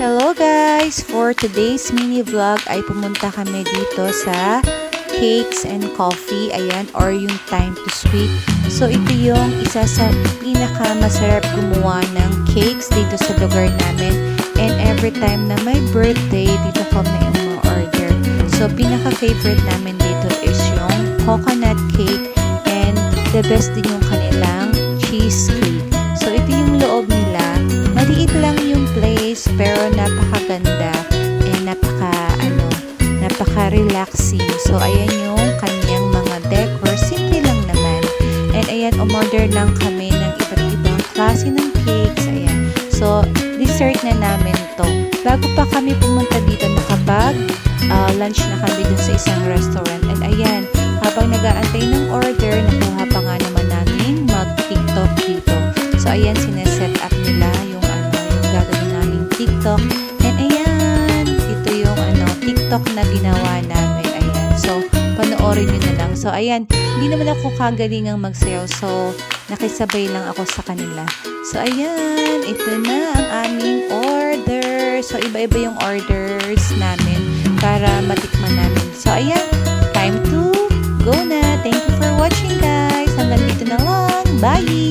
Hello guys! For today's mini vlog ay pumunta kami dito sa Cakes and Coffee. Ayan, or yung Time to Sweet. So ito yung isa sa pinaka masarap gumawa ng cakes dito sa lugar namin. And every time na may birthday, dito kami yung order. So pinaka favorite namin dito is yung coconut cake and the best din yung place pero napakaganda and napaka ano, napaka-relaxing. So ayan yung kanyang mga decor. Simple lang naman. And ayan, umorder lang kami ng iba't ibang klase ng cakes. Ayan. So, dessert na namin to. Bago pa kami pumunta dito, nakapag ah, lunch na kami dun sa isang restaurant. And ayan, habang nag-aantay ng order, nakuha pa nga naman namin mag-tiktok dito. So, ayan, sineset tiktok. And ayan, ito yung ano, tiktok na ginawa namin. Ayan. So, panoorin nyo na lang. So, ayan, hindi naman ako kagaling ang magsayaw. So, nakisabay lang ako sa kanila. So, ayan, ito na ang aming order. So, iba-iba yung orders namin para matikman namin. So, ayan, time to go na. Thank you for watching, guys. Hanggang dito na lang. Bye!